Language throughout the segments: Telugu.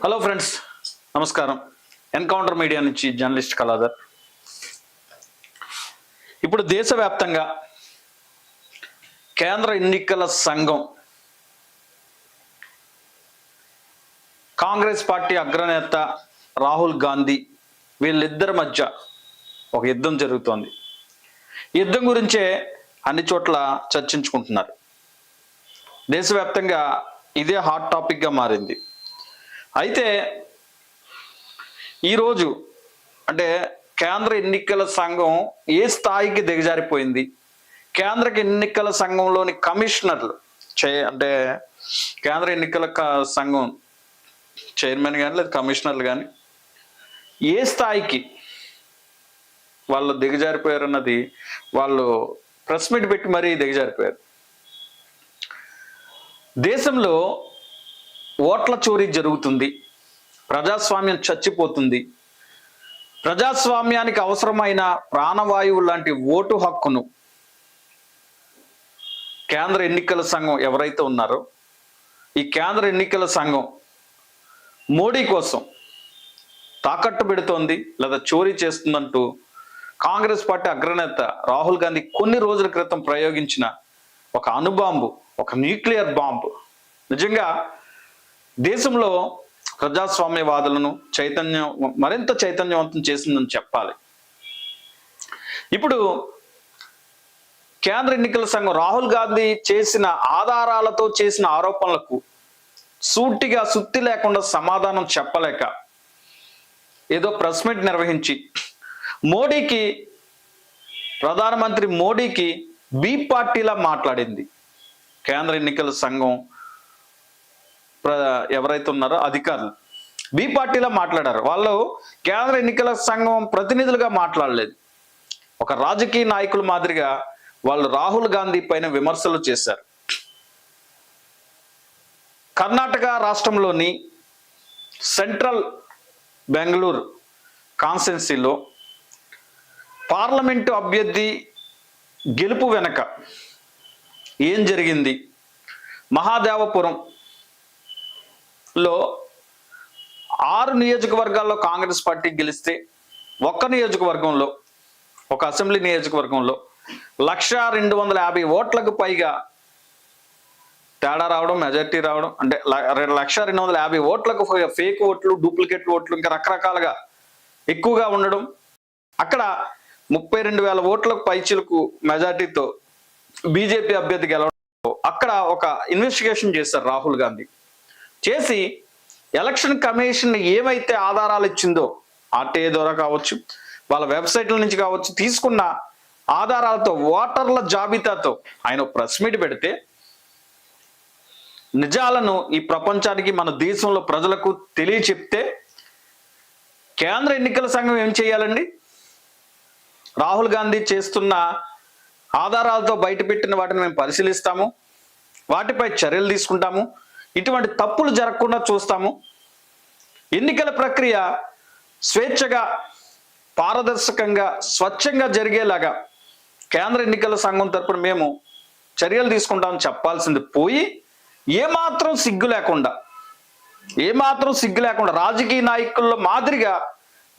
హలో ఫ్రెండ్స్ నమస్కారం. ఎన్కౌంటర్ మీడియా నుంచి జర్నలిస్ట్ కళాధర్. ఇప్పుడు దేశవ్యాప్తంగా కేంద్ర ఎన్నికల సంఘం కాంగ్రెస్ పార్టీ అగ్రనేత రాహుల్ గాంధీ వీళ్ళిద్దరి మధ్య ఒక యుద్ధం జరుగుతోంది. యుద్ధం గురించే అన్ని చోట్ల చర్చించుకుంటున్నారు. దేశవ్యాప్తంగా ఇదే హాట్ టాపిక్గా మారింది. అయితే ఈరోజు అంటే కేంద్ర ఎన్నికల సంఘం ఏ స్థాయికి దిగజారిపోయింది? కేంద్ర ఎన్నికల సంఘంలోని కమిషనర్లు చే అంటే కేంద్ర ఎన్నికల క- సంఘం చైర్మన్ కానీ లేదా కమిషనర్లు కానీ ఏ స్థాయికి వాళ్ళు దిగజారిపోయారు అన్నది వాళ్ళు ప్రెస్ మీట్ పెట్టి మరీ దిగజారిపోయారు. దేశంలో ఓట్ల చోరీ జరుగుతుంది. ప్రజాస్వామ్యం చచ్చిపోతుంది. ప్రజాస్వామ్యానికి అవసరమైన ప్రాణవాయువు లాంటి ఓటు హక్కును కేంద్ర ఎన్నికల సంఘం ఎవరైతే ఉన్నారో ఈ కేంద్ర ఎన్నికల సంఘం మోడీ కోసం తాకట్టు పెడుతోంది లేదా చోరీ చేస్తుందంటూ కాంగ్రెస్ పార్టీ అగ్రనేత రాహుల్ గాంధీ కొన్ని రోజుల క్రితం ప్రయోగించిన ఒక అణుబాంబు ఒక న్యూక్లియర్ బాంబు. నిజంగా దేశంలో ప్రజాస్వామ్యవాదులను చైతన్యం మరింత చైతన్యవంతం చేసిందని చెప్పాలి. ఇప్పుడు కేంద్ర ఎన్నికల సంఘం రాహుల్ గాంధీ చేసిన ఆధారాలతో చేసిన ఆరోపణలకు సూటిగా సుత్తి లేకుండా సమాధానం చెప్పలేక ఏదో ప్రెస్ మీట్ నిర్వహించి మోడీకి ప్రధానమంత్రి మోడీకి బి పార్టీలా మాట్లాడింది కేంద్ర ఎన్నికల సంఘం ఎవరైతే ఉన్నారో అధికారులు. బి పార్టీలో మాట్లాడారు. వాళ్ళు కేంద్ర ఎన్నికల సంఘం ప్రతినిధులుగా మాట్లాడలేదు. ఒక రాజకీయ నాయకుల మాదిరిగా వాళ్ళు రాహుల్ గాంధీ పైన విమర్శలు చేశారు. కర్ణాటక రాష్ట్రంలోని సెంట్రల్ బెంగళూరు కాన్స్టెన్సీలో పార్లమెంటు అభ్యర్థి గెలుపు వెనక ఏం జరిగింది? మహాదేవపురం లో ఆరు నియోజకవర్గాల్లో కాంగ్రెస్ పార్టీ గెలిస్తే ఒక్క నియోజకవర్గంలో ఒక అసెంబ్లీ నియోజకవర్గంలో లక్ష రెండు వందల యాభై ఓట్లకు పైగా తేడా రావడం మెజార్టీ రావడం అంటే ల- లక్ష రెండు వందల యాభై ఓట్లకు ఫేక్ ఓట్లు డూప్లికేట్ ఓట్లు ఇంకా రకరకాలుగా ఎక్కువగా ఉండడం. అక్కడ ముప్పై రెండు వేల ఓట్లకు పైచిలకు మెజార్టీతో బీజేపీ అభ్యర్థి గెలవడం. అక్కడ ఒక ఇన్వెస్టిగేషన్ చేశారు రాహుల్ గాంధీ. చేసి ఎలక్షన్ కమిషన్ ఏమైతే ఆధారాలు ఇచ్చిందో ఆర్టీఏ ద్వారా కావచ్చు వాళ్ళ వెబ్సైట్ల నుంచి కావచ్చు తీసుకున్న ఆధారాలతో ఓటర్ల జాబితాతో ఆయన ప్రెస్ మీట్ పెడితే నిజాలను ఈ ప్రపంచానికి మన దేశంలో ప్రజలకు తెలియచెప్తే కేంద్ర ఎన్నికల సంఘం ఏం చేయాలండి? రాహుల్ గాంధీ చేస్తున్న ఆధారాలతో బయటపెట్టిన వాటిని మేము పరిశీలిస్తాము వాటిపై చర్యలు తీసుకుంటాము. ఇటువంటి తప్పులు జరగకుండా చూస్తాము. ఎన్నికల ప్రక్రియ స్వేచ్ఛగా పారదర్శకంగా స్వచ్ఛంగా జరిగేలాగా కేంద్ర ఎన్నికల సంఘం తరపున మేము చర్యలు తీసుకుంటామని చెప్పాల్సింది పోయి ఏమాత్రం సిగ్గు లేకుండా ఏమాత్రం సిగ్గు లేకుండా రాజకీయ నాయకుల్లో మాదిరిగా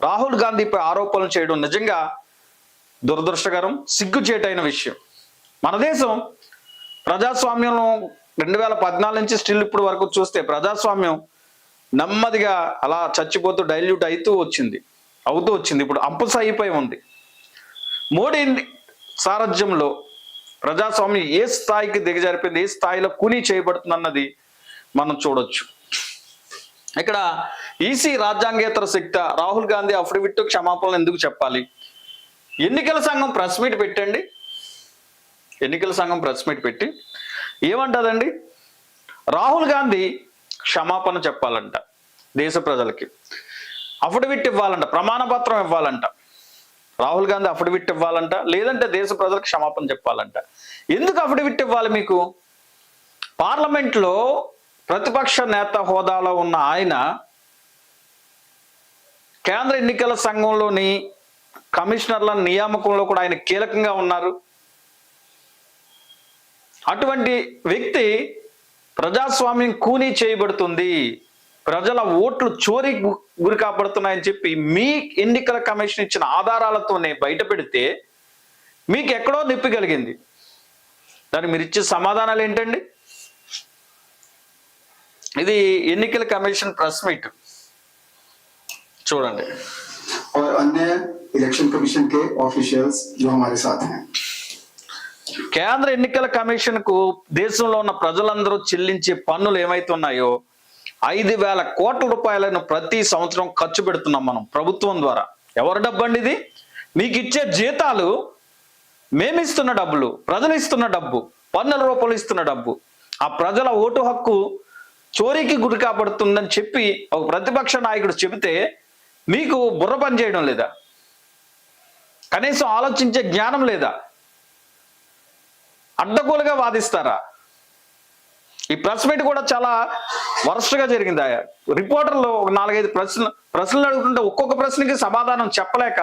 రాహుల్ గాంధీపై ఆరోపణలు చేయడం నిజంగా దురదృష్టకరం సిగ్గుచేటైన విషయం. మన దేశం ప్రజాస్వామ్యంలో రెండు వేల పద్నాలుగు నుంచి స్టిల్ ఇప్పుడు వరకు చూస్తే ప్రజాస్వామ్యం నెమ్మదిగా అలా చచ్చిపోతూ డైల్యూట్ అవుతూ వచ్చింది అవుతూ వచ్చింది. ఇప్పుడు అంపుస అయిపోయి ఉంది. మోడీ సారథ్యంలో ప్రజాస్వామ్యం ఏ స్థాయికి దిగజారిపోయింది ఏ స్థాయిలో కూనీ చేయబడుతుందన్నది మనం చూడొచ్చు. ఇక్కడ ఈసీ రాజ్యాంగేతర శక్తి రాహుల్ గాంధీ అఫిడవిట్ క్షమాపణలు ఎందుకు చెప్పాలి? ఎన్నికల సంఘం ప్రెస్ మీట్ పెట్టండి. ఎన్నికల సంఘం ప్రెస్ మీట్ పెట్టి ఏమంటదండి? రాహుల్ గాంధీ క్షమాపణ చెప్పాలంట దేశ ప్రజలకి. అఫిడవిట్ ఇవ్వాలంట ప్రమాణ పత్రం ఇవ్వాలంట. రాహుల్ గాంధీ అఫిడవిట్ ఇవ్వాలంట లేదంటే దేశ ప్రజలకు క్షమాపణ చెప్పాలంట. ఎందుకు అఫిడవిట్ ఇవ్వాలి మీకు? పార్లమెంట్లో ప్రతిపక్ష నేత హోదాలో ఉన్న ఆయన కేంద్ర ఎన్నికల సంఘంలోని కమిషనర్ల నియామకంలో కూడా ఆయన కీలకంగా ఉన్నారు. అటువంటి వ్యక్తి ప్రజాస్వామ్యం కూనీ చేయబడుతుంది ప్రజల ఓట్లు చోరీ గు- గురి కాబడుతున్నాయని చెప్పి మీ ఎన్నికల కమిషన్ ఇచ్చిన ఆధారాలతోనే బయట పెడితే మీకు ఎక్కడో నొప్పి కలిగింది దానికి మీరు ఇచ్చే సమాధానాలు ఏంటండి ఇది ఎన్నికల కమిషన్ ప్రెస్ మీట్ చూడండి और अन्य इलेक्शन कमीशन के ऑफिशियल्स जो हमारे साथ हैं కేంద్ర ఎన్నికల కమిషన్కు దేశంలో ఉన్న ప్రజలందరూ చెల్లించే పన్నులు ఏమైతున్నాయో ఐదు వేల కోట్ల రూపాయలను ప్రతి సంవత్సరం ఖర్చు పెడుతున్నాం మనం ప్రభుత్వం ద్వారా. ఎవరు డబ్బు అండి ఇది? మీకు ఇచ్చే జీతాలు మేమిస్తున్న డబ్బులు ప్రజలు ఇస్తున్న డబ్బు పన్నుల రూపంలో ఇస్తున్న డబ్బు. ఆ ప్రజల ఓటు హక్కు చోరీకి గురి కాబడుతుందని చెప్పి ఒక ప్రతిపక్ష నాయకుడు చెబితే మీకు బుర్ర పని చేయడం లేదా? కనీసం ఆలోచించే జ్ఞానం లేదా? అడ్డగోలుగా వాదిస్తారా ఈ ప్రెస్ మీట్ కూడా చాలా వరస్ట్గా జరిగింది ఆ రిపోర్టర్లు ఒక నాలుగైదు ప్రశ్నలు ప్రశ్నలు అడుగుతుంటే ఒక్కొక్క ప్రశ్నకి సమాధానం చెప్పలేక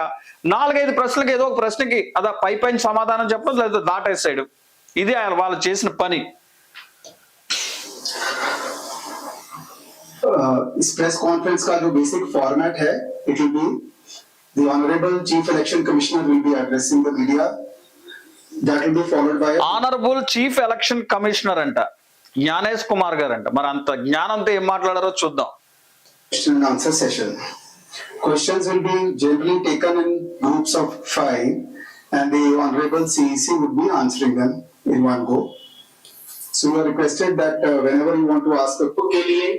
నాలుగైదు ప్రశ్నలకి ఏదో ఒక ప్రశ్నకి అదా పై పైన సమాధానం చెప్పడం లేదా దాటేసాడు ఇది ఆయన వాళ్ళు చేసిన పని अ, इस प्रेस कॉन्फ्रेंस का जो बेसिक फॉर्मेट है it will be the honourable chief election commissioner will be addressing the media honourable chief election commissioner అంట జ్ఞానేష్ కుమార్ గారు అంట మరి అంత జ్ఞానంతో ఏం మాట్లాడారో చూద్దాం. Question answer session questions will be generally taken groups of five and the Honorable CEC would be answering them in one go. So you are requested that uh, whenever you want to ask a question.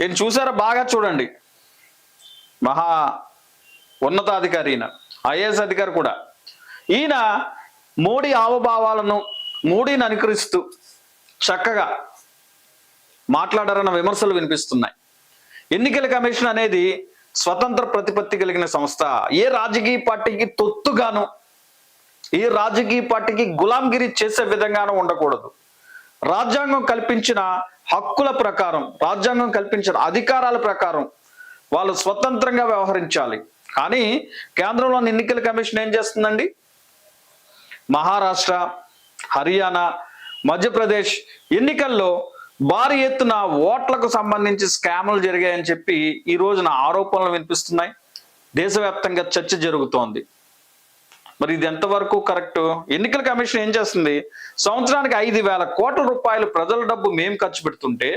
నేను చూసారా? బాగా చూడండి. మహా ఉన్నతాధికారి ఈయన ఐఏఎస్ అధికారి కూడా. ఈయన మోడీ ఆవభావాలను మోడీని అనుకరిస్తూ చక్కగా మాట్లాడారన్న విమర్శలు వినిపిస్తున్నాయి. ఎన్నికల కమిషన్ అనేది స్వతంత్ర ప్రతిపత్తి కలిగిన సంస్థ. ఏ రాజకీయ పార్టీకి తొత్తుగాను ఏ రాజకీయ పార్టీకి గులాంగిరి చేసే విధంగానూ ఉండకూడదు. రాజ్యాంగం కల్పించిన హక్కుల ప్రకారం రాజ్యాంగం కల్పించిన అధికారాల ప్రకారం వాళ్ళు స్వతంత్రంగా వ్యవహరించాలి. కానీ కేంద్రంలోని ఎన్నికల కమిషన్ ఏం చేస్తుందండి? మహారాష్ట్ర హర్యానా మధ్యప్రదేశ్ ఎన్నికల్లో భారీ ఎత్తున ఓట్లకు సంబంధించి స్కాములు జరిగాయని చెప్పి ఈ రోజున ఆరోపణలు వినిపిస్తున్నాయి. దేశవ్యాప్తంగా చర్చ జరుగుతోంది. మరి ఇది ఎంతవరకు కరెక్ట్? ఎన్నికల కమిషన్ ఏం చేస్తుంది? సంవత్సరానికి ఐదు వేల కోట్ల రూపాయలు ప్రజల డబ్బు మేము ఖర్చు పెడుతుంటే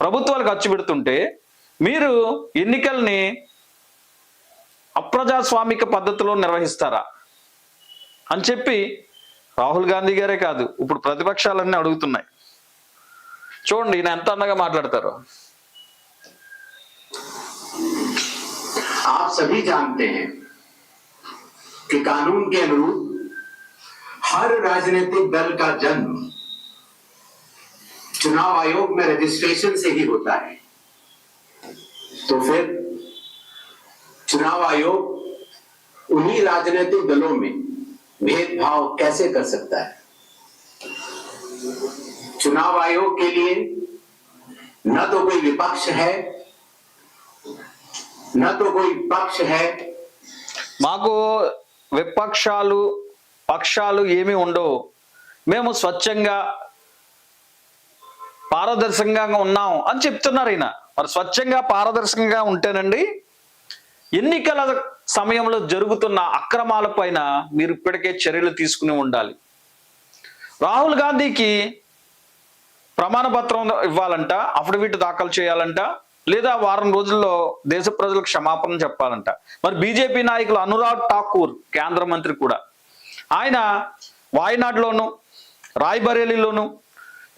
ప్రభుత్వాలు ఖర్చు పెడుతుంటే మీరు ఎన్నికల్ని అప్రజాస్వామిక పద్ధతిలో నిర్వహిస్తారా? అని చెప్పి రాహుల్ గాంధీ గారే కాదు ఇప్పుడు ప్రతిపక్షాలన్నీ అడుగుతున్నాయి చూడండి ఈయన ఎంత అందంగా మాట్లాడతారు आप सभी जानते हैं कि कानून के अनुरूप हर राजनीतिक दल का जन्म चुनाव आयोग में रजिस्ट्रेशन से ही होता है तो फिर चुनाव आयोग उन्हीं राजनीतिक दलों में भेदभाव कैसे कर सकता है चुनाव आयोग के लिए न तो कोई विपक्ष है न तो कोई पक्ष है మాకు విపక్షాలు పక్షాలు ఏమీ ఉండవు మేము స్వచ్ఛంగా పారదర్శకంగా ఉన్నాం అని చెప్తున్నారు ఈయన మరి స్వచ్ఛంగా పారదర్శకంగా ఉంటేనండి ఎన్నికల సమయంలో జరుగుతున్న అక్రమాల పైన మీరు ఇప్పటికే చర్యలు తీసుకుని ఉండాలి. రాహుల్ గాంధీకి ప్రమాణ పత్రం ఇవ్వాలంట అఫిడవిట్ దాఖలు చేయాలంట లేదా వారం రోజుల్లో దేశ ప్రజలకు క్షమాపణ చెప్పాలంట. మరి బీజేపీ నాయకులు అనురాగ్ ఠాకూర్ కేంద్ర మంత్రి కూడా ఆయన వాయనాడులోను రాయ్బరేలీలోను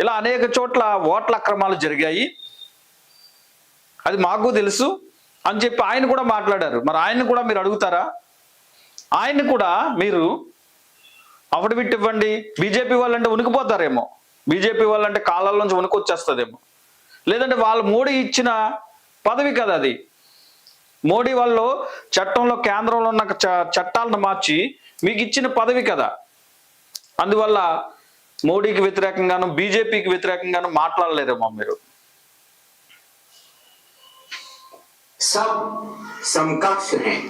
ఇలా అనేక చోట్ల ఓట్ల అక్రమాలు జరిగాయి. అది మాకు తెలుసు. అని చెప్పి ఆయన కూడా మాట్లాడారు. మరి ఆయన్ని కూడా మీరు అడుగుతారా? ఆయన్ని కూడా మీరు అఫిడవిట్ ఇవ్వండి. బీజేపీ వాళ్ళంటే ఉనికిపోతారేమో. బీజేపీ వాళ్ళంటే కాలాల నుంచి ఉనికొచ్చేస్తుందేమో. లేదంటే వాళ్ళు మోడీ ఇచ్చిన పదవి కదా అది. మోడీ వాళ్ళు చట్టంలో కేంద్రంలో ఉన్న చ- చట్టాలను మార్చి మీకు ఇచ్చిన పదవి కదా. అందువల్ల మోడీకి వ్యతిరేకంగాను బీజేపీకి వ్యతిరేకంగాను మాట్లాడలేరేమో మీరు. सब समकक्ष हैं।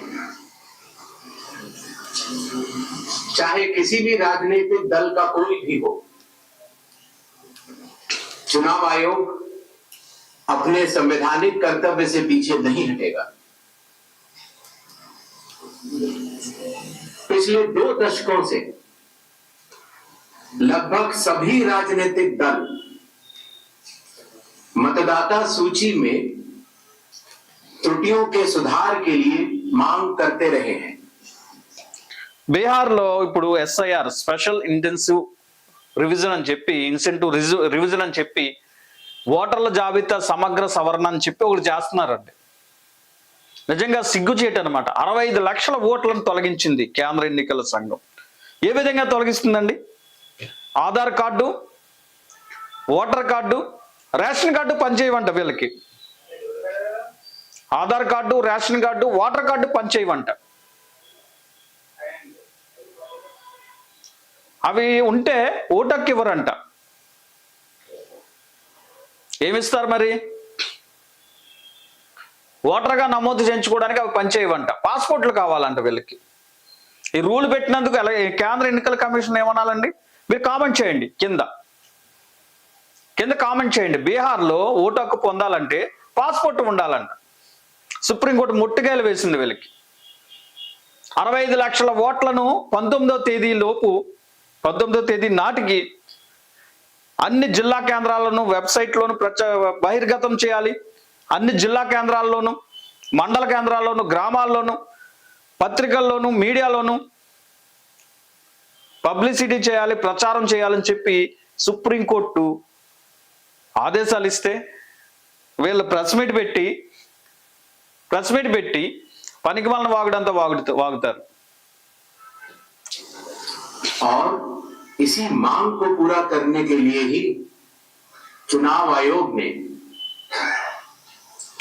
चाहे किसी भी राजनीतिक दल का कोई भी हो, चुनाव आयोग अपने संवैधानिक कर्तव्य से पीछे नहीं हटेगा। पिछले दो दशकों से लगभग सभी राजनीतिक दल मतदाता सूची में त्रुटियों के सुधार के लिए मांग करते रहे हैं బీహార్లో ఇప్పుడు ఎస్ఐఆర్ స్పెషల్ ఇంటెన్సివ్ రివిజన్ అని చెప్పి ఇన్సెంటివ్ రివిజన్ అని చెప్పి ఓటర్ల జాబితా సమగ్ర సవరణ అని చెప్పి ఒకటి చేస్తున్నారండి నిజంగా సిగ్గుచేటు అనమాట అరవై ఐదు లక్షల ఓట్లను తొలగించింది కేంద్ర ఎన్నికల సంఘం ఏ విధంగా తొలగిస్తుందండి Aadhaar card voter card ration card పనిచేయవంట వీళ్ళకి Aadhaar card ration card voter card పనిచేయవంట. అవి ఉంటే ఓటక్కి ఇవ్వరంట. ఏమిస్తారు మరి? ఓటర్గా నమోదు చేయించుకోవడానికి అవి పనిచేయవంట. పాస్పోర్ట్లు కావాలంట వీళ్ళకి. ఈ రూల్ పెట్టినందుకు ఎలా కేంద్ర ఎన్నికల కమిషన్ ఏమనాలండి? మీరు కామెంట్ చేయండి కింద. కింద కామెంట్ చేయండి. బీహార్లో ఓటు హక్కు పొందాలంటే పాస్పోర్ట్ ఉండాలంట. సుప్రీంకోర్టు ముట్టుకాయలు వేసింది వీళ్ళకి. అరవై ఐదు లక్షల ఓట్లను పంతొమ్మిదవ తేదీ లోపు పంతొమ్మిదవ తేదీ నాటికి అన్ని జిల్లా కేంద్రాలను వెబ్సైట్లోను ప్రచ బహిర్గతం చేయాలి. అన్ని జిల్లా కేంద్రాల్లోనూ మండల కేంద్రాల్లోనూ గ్రామాల్లోనూ పత్రికల్లోనూ మీడియాలోనూ పబ్లిసిటీ చేయాలి ప్రచారం చేయాలని చెప్పి సుప్రీంకోర్టు ఆదేశాలు ఇస్తే వీళ్ళు ప్రెస్ మీట్ పెట్టి ప్రెస్ మీట్ పెట్టి పనికి వాళ్ళని వాగుడంతా వాగుడు వాగుతారు और इसी मांग को पूरा करने के लिए ही चुनाव आयोग ने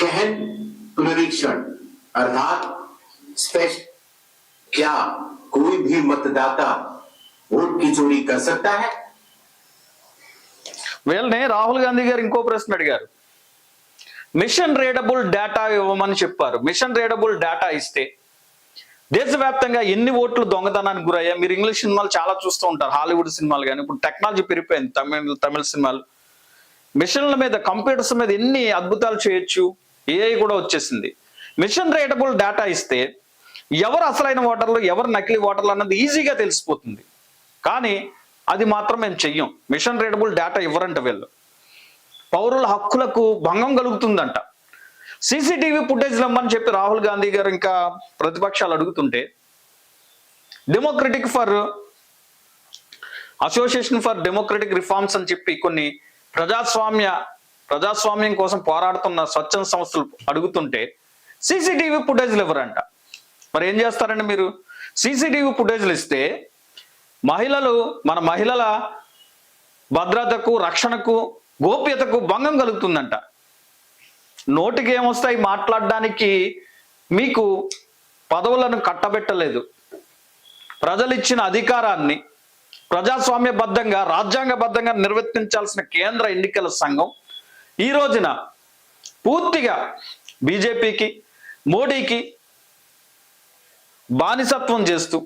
गहन पुनरीक्षण अर्थात स्पष्ट क्या कोई भी मतदाता वोट की चोरी कर सकता है వీళ్ళని రాహుల్ గాంధీ గారు ఇంకో ప్రశ్న అడిగారు మిషన్ రీడబుల్ డేటా ఇవ్వమని చెప్పారు. మిషన్ రీడబుల్ డేటా ఇస్తే దేశవ్యాప్తంగా ఎన్ని ఓట్లు దొంగతనానికి గురయ్యా? మీరు ఇంగ్లీష్ సినిమాలు చాలా చూస్తూ ఉంటారు. హాలీవుడ్ సినిమాలు కానీ ఇప్పుడు టెక్నాలజీ పెరిగిపోయింది. తమిళ తమిళ సినిమాలు. మిషన్ల మీద కంప్యూటర్స్ మీద ఎన్ని అద్భుతాలు చేయొచ్చు? ఏఐ కూడా వచ్చేసింది. మిషన్ రేటబుల్ డేటా ఇస్తే ఎవరు అసలైన ఓటర్లు ఎవరు నకిలీ ఓటర్లు అన్నది ఈజీగా తెలిసిపోతుంది. కానీ అది మాత్రం మేము చెయ్యం. మిషన్ రేటబుల్ డేటా ఇవ్వరంట వీళ్ళు. పౌరుల హక్కులకు భంగం కలుగుతుందంట. సీసీటీవీ ఫుటేజ్ రమ్మని చెప్పి రాహుల్ గాంధీ గారు ఇంకా ప్రతిపక్షాలు అడుగుతుంటే democratic for association for democratic reforms అని చెప్పి కొన్ని ప్రజాస్వామ్య ప్రజాస్వామ్యం కోసం పోరాడుతున్న స్వచ్ఛంద సంస్థలు అడుగుతుంటే సీసీటీవీ ఫుటేజ్లు ఇవ్వరంట మరి ఏం చేస్తారండి మీరు? సీసీటీవీ ఫుటేజ్లు ఇస్తే మహిళలు మన మహిళల భద్రతకు రక్షణకు గోప్యతకు భంగం కలుగుతుందంట. నోటికి ఏమొస్తాయి మాట్లాడడానికి మీకు పదవులను కట్టబెట్టలేదు. ప్రజలు ఇచ్చిన అధికారాన్ని ప్రజాస్వామ్యబద్ధంగా రాజ్యాంగబద్ధంగా నిర్వర్తించాల్సిన కేంద్ర ఎన్నికల సంఘం ఈ రోజున పూర్తిగా బీజేపీకి మోడీకి బానిసత్వం చేస్తూ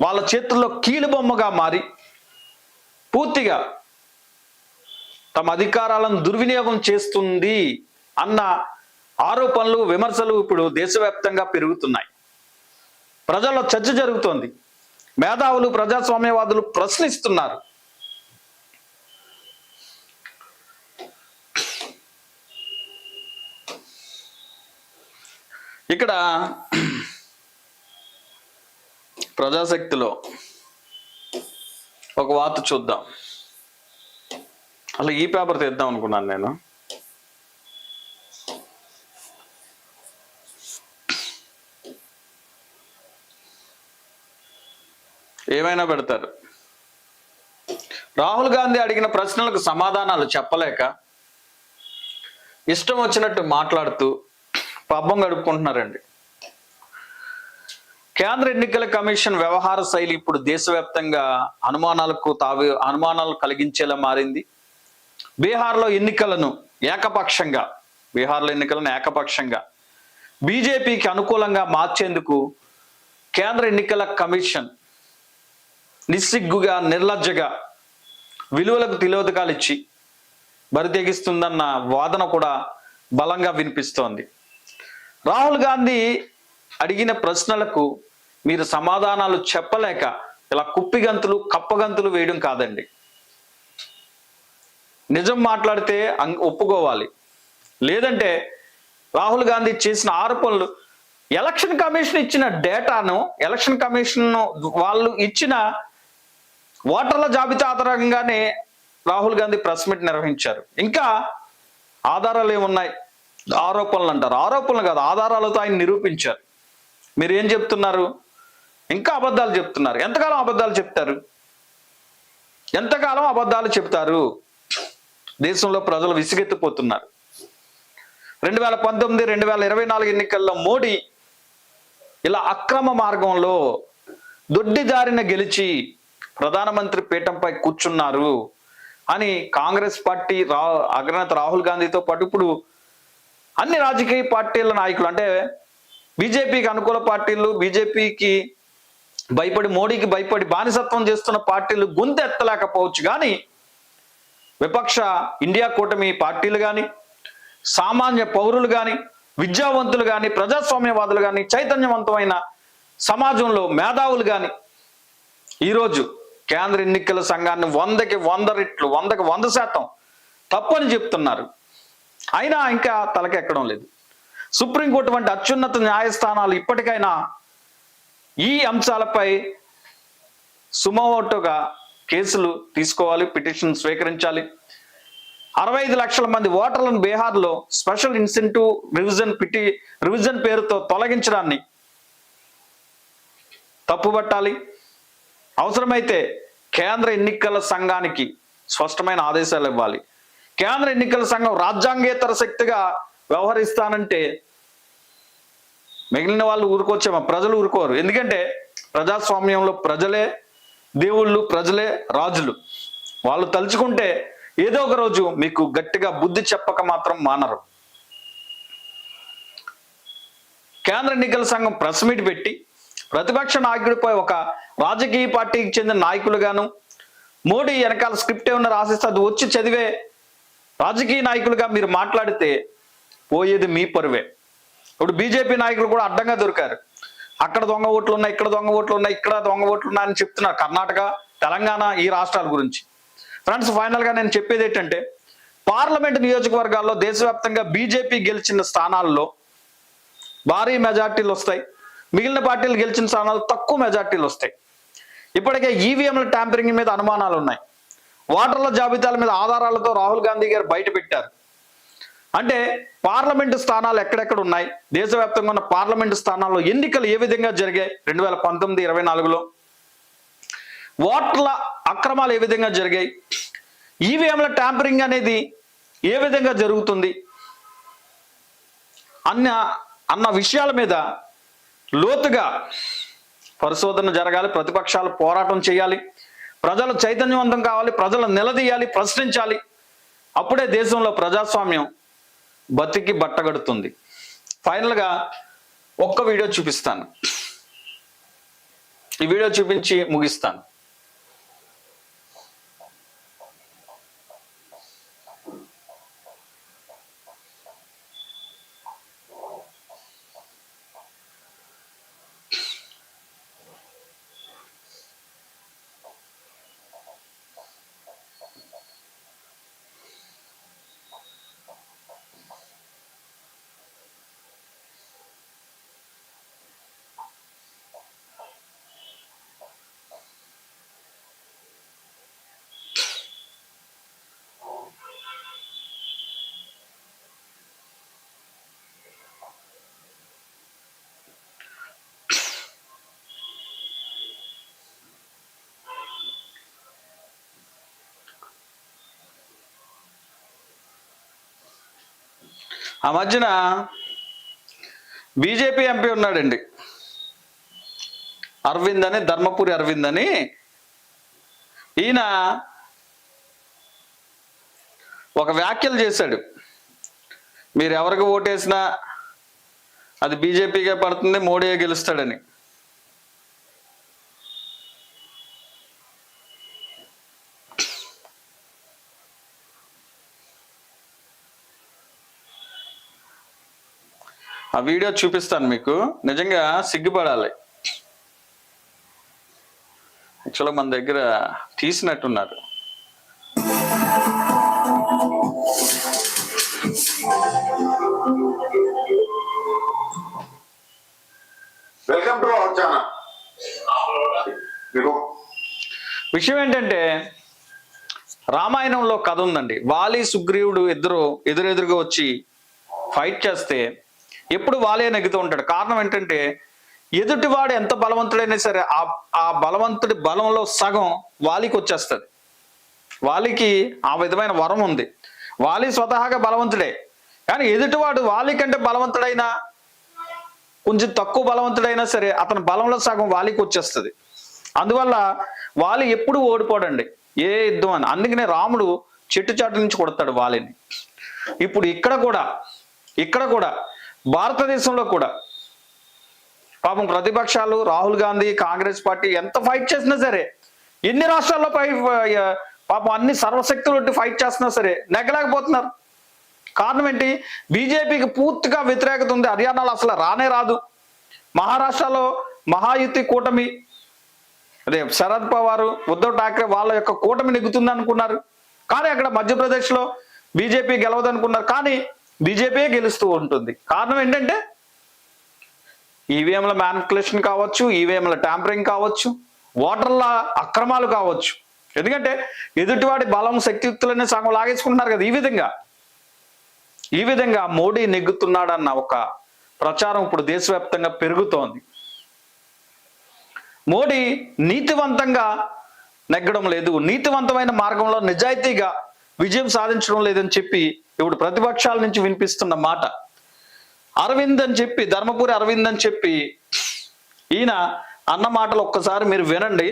వాళ్ళ చేతుల్లో కీలుబొమ్మగా మారి పూర్తిగా తమ అధికారాలను దుర్వినియోగం చేస్తుంది అన్న ఆరోపణలు విమర్శలు ఇప్పుడు దేశవ్యాప్తంగా పెరుగుతున్నాయి. ప్రజల్లో చర్చ జరుగుతోంది. మేధావులు ప్రజాస్వామ్యవాదులు ప్రశ్నిస్తున్నారు. ఇక్కడ ప్రజాశక్తిలో ఒక వార్త చూద్దాం. అసలు ఈ పేపర్ తెద్దాం అనుకున్నాను నేను. ఏమైనా పెడతారు? రాహుల్ గాంధీ అడిగిన ప్రశ్నలకు సమాధానాలు చెప్పలేక ఇష్టం వచ్చినట్టు మాట్లాడుతూ పబ్బం గడుపుకుంటున్నారండి. కేంద్ర ఎన్నికల కమిషన్ వ్యవహార శైలి ఇప్పుడు దేశవ్యాప్తంగా అనుమానాలకు తావి అనుమానాలు కలిగించేలా మారింది. బీహార్లో ఎన్నికలను ఏకపక్షంగా బీహార్లో ఎన్నికలను ఏకపక్షంగా బీజేపీకి అనుకూలంగా మార్చేందుకు కేంద్ర ఎన్నికల కమిషన్ నిస్సిగ్గుగా నిర్లజ్జగా విలువలకు తిలోదకాలు ఇచ్చి బరితెగిస్తుందన్న వాదన కూడా బలంగా వినిపిస్తోంది. రాహుల్ గాంధీ అడిగిన ప్రశ్నలకు మీరు సమాధానాలు చెప్పలేక ఇలా కుప్పిగంతులు కప్పగంతులు వేయడం కాదండి. నిజం మాట్లాడితే అం- ఒప్పుకోవాలి. లేదంటే రాహుల్ గాంధీ చేసిన ఆరోపణలు ఎలక్షన్ కమిషన్ ఇచ్చిన డేటాను ఎలక్షన్ కమిషన్ వాళ్ళు ఇచ్చిన ఓటర్ల జాబితా ఆధారంగానే రాహుల్ గాంధీ ప్రెస్ మీట్ నిర్వహించారు. ఇంకా ఆధారాలు ఏమున్నాయి? ఆరోపణలు అంటారు. ఆరోపణలు కాదు ఆధారాలతో ఆయన నిరూపించారు. మీరు ఏం చెప్తున్నారు? ఇంకా అబద్ధాలు చెప్తున్నారు. ఎంతకాలం అబద్ధాలు చెప్తారు? ఎంతకాలం అబద్ధాలు చెప్తారు? దేశంలో ప్రజలు విసిగెత్తిపోతున్నారు. రెండు వేల పంతొమ్మిది రెండు వేల ఇరవై నాలుగు ఎన్నికల్లో మోడీ ఇలా అక్రమ మార్గంలో దొడ్డిదారిన గెలిచి ప్రధానమంత్రి పీఠంపై కూర్చున్నారు అని కాంగ్రెస్ పార్టీ రా అగ్రనేత రాహుల్ గాంధీతో పాటు ఇప్పుడు అన్ని రాజకీయ పార్టీల నాయకులు అంటే బీజేపీకి అనుకూల పార్టీలు బీజేపీకి భయపడి మోడీకి భయపడి బానిసత్వం చేస్తున్న పార్టీలు గుంతెత్తలేకపోవచ్చు. కానీ విపక్ష ఇండియా కూటమి పార్టీలు కానీ సామాన్య పౌరులు కానీ విద్యావంతులు కానీ ప్రజాస్వామ్యవాదులు కానీ చైతన్యవంతమైన సమాజంలో మేధావులు కానీ ఈరోజు కేంద్ర ఎన్నికల సంఘాన్ని వందకి వంద రెట్లు వందకి వంద శాతం తప్పని చెప్తున్నారు. అయినా ఇంకా తలకెక్కడం లేదు. సుప్రీంకోర్టు వంటి అత్యున్నత న్యాయస్థానాలు ఇప్పటికైనా ఈ అంశాలపై సుమోటోగా కేసులు తీసుకోవాలి పిటిషన్ స్వీకరించాలి. అరవై ఐదు లక్షల మంది ఓటర్లను బీహార్లో special incentive revision PT revision పేరుతో తొలగించడాన్ని తప్పుబట్టాలి అవసరమైతే కేంద్ర ఎన్నికల సంఘానికి స్పష్టమైన ఆదేశాలు ఇవ్వాలి. కేంద్ర ఎన్నికల సంఘం రాజ్యాంగేతర శక్తిగా వ్యవహరిస్తానంటే మిగిలిన వాళ్ళు ఊరుకోవచ్చేమో ప్రజలు ఊరుకోరు. ఎందుకంటే ప్రజాస్వామ్యంలో ప్రజలే దేవుళ్ళు ప్రజలే రాజులు. వాళ్ళు తలుచుకుంటే ఏదో ఒక రోజు మీకు గట్టిగా బుద్ధి చెప్పక మాత్రం మానరు. కేంద్ర ఎన్నికల సంఘం ప్రెస్ మీట్ పెట్టి ప్రతిపక్ష నాయకుడిపై ఒక రాజకీయ పార్టీకి చెందిన నాయకులుగాను మోడీ వెనకాల స్క్రిప్ట్ ఏమన్నా రాసిస్తే అది వచ్చి చదివే రాజకీయ నాయకులుగా మీరు మాట్లాడితే పోయేది మీ పరువే. ఇప్పుడు బీజేపీ నాయకులు కూడా అడ్డంగా దొరికారు. అక్కడ దొంగ ఓట్లు ఉన్నాయి ఇక్కడ దొంగ ఓట్లు ఉన్నాయి ఇక్కడ దొంగ ఓట్లు ఉన్నాయని చెప్తున్నారు కర్ణాటక తెలంగాణ ఈ రాష్ట్రాల గురించి. ఫ్రెండ్స్ ఫైనల్గా నేను చెప్పేది ఏంటంటే పార్లమెంట్ నియోజకవర్గాల్లో దేశవ్యాప్తంగా బీజేపీ గెలిచిన స్థానాల్లో భారీ మెజార్టీలు వస్తాయి. మిగిలిన పార్టీలు గెలిచిన స్థానాలు తక్కువ మెజార్టీలు వస్తాయి. ఇప్పటికే ఈవీఎంల ట్యాంపరింగ్ మీద అనుమానాలు ఉన్నాయి. ఓటర్ల జాబితాల మీద ఆధారాలతో రాహుల్ గాంధీ గారు బయట పెట్టారు. అంటే పార్లమెంటు స్థానాలు ఎక్కడెక్కడ ఉన్నాయి? దేశవ్యాప్తంగా ఉన్న పార్లమెంటు స్థానాల్లో ఎన్నికలు ఏ విధంగా జరిగాయి? రెండు వేల పంతొమ్మిది ఇరవై నాలుగులో. ఓట్ల అక్రమాలు ఏ విధంగా జరిగాయి? ఈవీఎంల ట్యాంపరింగ్ అనేది ఏ విధంగా జరుగుతుంది? అన్న అన్న విషయాల మీద లోతుగా పరిశోధన జరగాలి ప్రతిపక్షాలు పోరాటం చేయాలి ప్రజలు చైతన్యవంతం కావాలి ప్రజలు నిలదీయాలి ప్రశ్నించాలి. అప్పుడే దేశంలో ప్రజాస్వామ్యం బతికి బట్టగడుతుంది ఫైనల్గా ఒక్క వీడియో చూపిస్తాను. ఈ వీడియో చూపించి ముగిస్తాను. ఆ మధ్యన బీజేపీ ఎంపీ ఉన్నాడండి. అరవింద్ అని ధర్మపురి అరవింద్ అని. ఈయన ఒక వ్యాఖ్యలు చేశాడు. మీరు ఎవరికి ఓటేసినా అది బీజేపీగా పడుతుంది మోడీయే గెలుస్తాడని. వీడియో చూపిస్తాను మీకు. నిజంగా సిగ్గుపడాలి. యాక్చువల్గా మన దగ్గర తీసినట్టున్నారు. Welcome to our channel. విషయం ఏంటంటే రామాయణంలో కథ ఉందండి. వాలి సుగ్రీవుడు ఇద్దరు ఎదురెదురుగా వచ్చి ఫైట్ చేస్తే ఎప్పుడు వాలే నెగ్గుతూ ఉంటాడు. కారణం ఏంటంటే ఎదుటివాడు ఎంత బలవంతుడైనా సరే ఆ ఆ బలవంతుడి బలంలో సగం వాలికి వచ్చేస్తుంది. వాలికి ఆ విధమైన వరం ఉంది. వాలి స్వతహాగా బలవంతుడే. కానీ ఎదుటివాడు వాలి కంటే బలవంతుడైనా కొంచెం తక్కువ బలవంతుడైనా సరే అతని బలంలో సగం వాలికి వచ్చేస్తుంది. అందువల్ల వాలి ఎప్పుడు ఓడిపోడండి. ఏ యుద్ధం అని అందుకనే రాముడు చెట్టు చాటు నుంచి కొడతాడు వాలిని. ఇప్పుడు ఇక్కడ కూడా ఇక్కడ కూడా భారతదేశంలో కూడా. పాపం ప్రతిపక్షాలు రాహుల్ గాంధీ కాంగ్రెస్ పార్టీ ఎంత ఫైట్ చేసినా సరే ఎన్ని రాష్ట్రాల్లో పై పాపం అన్ని సర్వశక్తులు ఫైట్ చేస్తున్నా సరే నెగ్గలేకపోతున్నారు. కారణం ఏంటి? బీజేపీకి పూర్తిగా వ్యతిరేకత ఉంది. హర్యానాలో అసలు రానే రాదు. మహారాష్ట్రలో మహాయుతి కూటమి అదే శరద్ పవార్ ఉద్ధవ్ ఠాక్రే వాళ్ళ యొక్క కూటమి నెగ్గుతుంది అనుకున్నారు కానీ అక్కడ మధ్యప్రదేశ్లో బీజేపీ గెలవదనుకున్నారు. కానీ బీజేపీ గెలుస్తూ ఉంటుంది. కారణం ఏంటంటే ఈవీఎంల మ్యానిపులేషన్ కావచ్చు ఈవీఎంల ట్యాంపరింగ్ కావచ్చు ఓటర్ల అక్రమాలు కావచ్చు. ఎందుకంటే ఎదుటివాడి బలం శక్తియుక్తులనే సగం లాగేసుకుంటున్నారు కదా ఈ విధంగా. ఈ విధంగా మోడీ నెగ్గుతున్నాడన్న ఒక ప్రచారం ఇప్పుడు దేశవ్యాప్తంగా పెరుగుతోంది. మోడీ నీతివంతంగా నెగ్గడం లేదు. నీతివంతమైన మార్గంలో నిజాయితీగా విజయం సాధించడం లేదని చెప్పి ఇప్పుడు ప్రతిపక్షాల నుంచి వినిపిస్తున్న మాట అరవింద్ అని చెప్పి ధర్మపురి అరవింద్ అని చెప్పి ఈయన అన్న మాటలు ఒక్కసారి మీరు వినండి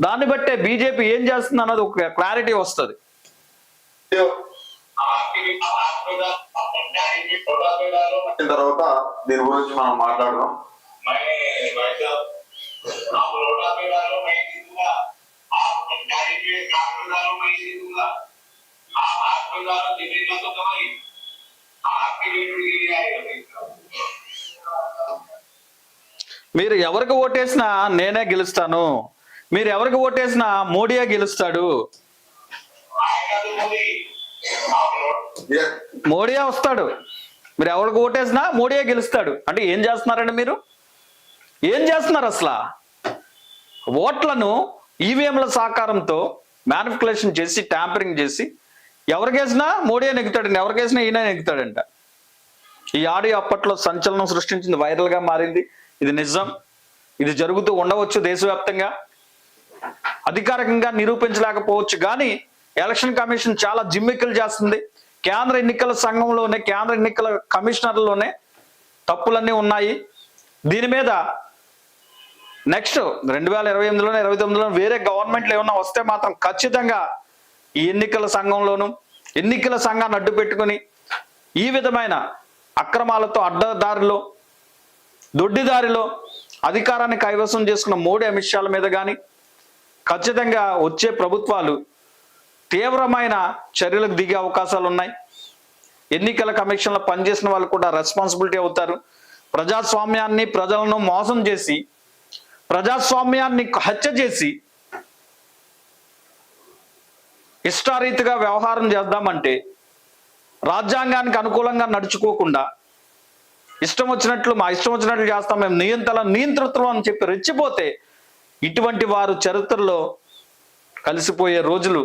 దాన్ని బట్టే బీజేపీ ఏం చేస్తుంది అన్నది ఒక క్లారిటీ వస్తుంది వచ్చిన తర్వాత దీని గురించి మనం మాట్లాడదాం मैं भाई साहब आप लोटा पे डालो मैं మీరు ఎవరికి ఓటేసినా నేనే గెలుస్తాను. మీరు ఎవరికి ఓటేసినా మోడీయే గెలుస్తాడు. మోడీయే వస్తాడు. మీరు ఎవరికి ఓటేసినా మోడీయే గెలుస్తాడు. అంటే ఏం చేస్తున్నారండి మీరు? ఏం చేస్తున్నారు అసలు? ఓట్లను ఈవీఎంల సహకారంతో మ్యానిఫికులేషన్ చేసి ట్యాంపరింగ్ చేసి ఎవరికేసినా మోడీ నెగ్గుతాడండి ఎవరికేసినా ఈయన నెగ్గుతాడంట ఈ ఆడియో అప్పట్లో సంచలనం సృష్టించింది వైరల్గా మారింది. ఇది నిజం. ఇది జరుగుతూ ఉండవచ్చు దేశవ్యాప్తంగా. అధికారికంగా నిరూపించలేకపోవచ్చు. కానీ ఎలక్షన్ కమిషన్ చాలా జిమ్మిక్కలు చేస్తుంది. కేంద్ర ఎన్నికల సంఘంలోనే కేంద్ర ఎన్నికల కమిషనర్లోనే తప్పులన్నీ ఉన్నాయి. దీని మీద నెక్స్ట్ రెండు వేల ఇరవై ఎనిమిదిలోనే ఇరవై తొమ్మిదిలో వేరే గవర్నమెంట్లు ఏమన్నా వస్తే మాత్రం ఖచ్చితంగా ఈ ఎన్నికల సంఘంలోను ఎన్నికల సంఘాన్ని అడ్డు పెట్టుకుని ఈ విధమైన అక్రమాలతో అడ్డదారిలో దొడ్డిదారిలో అధికారాన్ని కైవసం చేసుకున్న మోడీ అంశాల మీద కానీ ఖచ్చితంగా వచ్చే ప్రభుత్వాలు తీవ్రమైన చర్యలకు దిగే అవకాశాలు ఉన్నాయి. ఎన్నికల కమిషన్లో పనిచేసిన వాళ్ళు కూడా రెస్పాన్సిబిలిటీ అవుతారు. ప్రజాస్వామ్యాన్ని ప్రజలను మోసం చేసి ప్రజాస్వామ్యాన్ని హత్య చేసి ఇష్టారీతిగా వ్యవహారం చేద్దామంటే రాజ్యాంగానికి అనుకూలంగా నడుచుకోకుండా ఇష్టం వచ్చినట్లు మా ఇష్టం వచ్చినట్లు చేస్తాం మేము నియంత్రణ నియంతృత్వం అని చెప్పి రెచ్చిపోతే ఇటువంటి వారు చరిత్రలో కలిసిపోయే రోజులు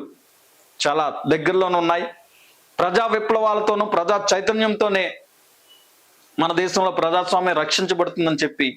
చాలా దగ్గరలోనే ఉన్నాయి. ప్రజా విప్లవాలతోనూ ప్రజా చైతన్యంతోనే మన దేశంలో ప్రజాస్వామ్యం రక్షించబడుతుందని చెప్పి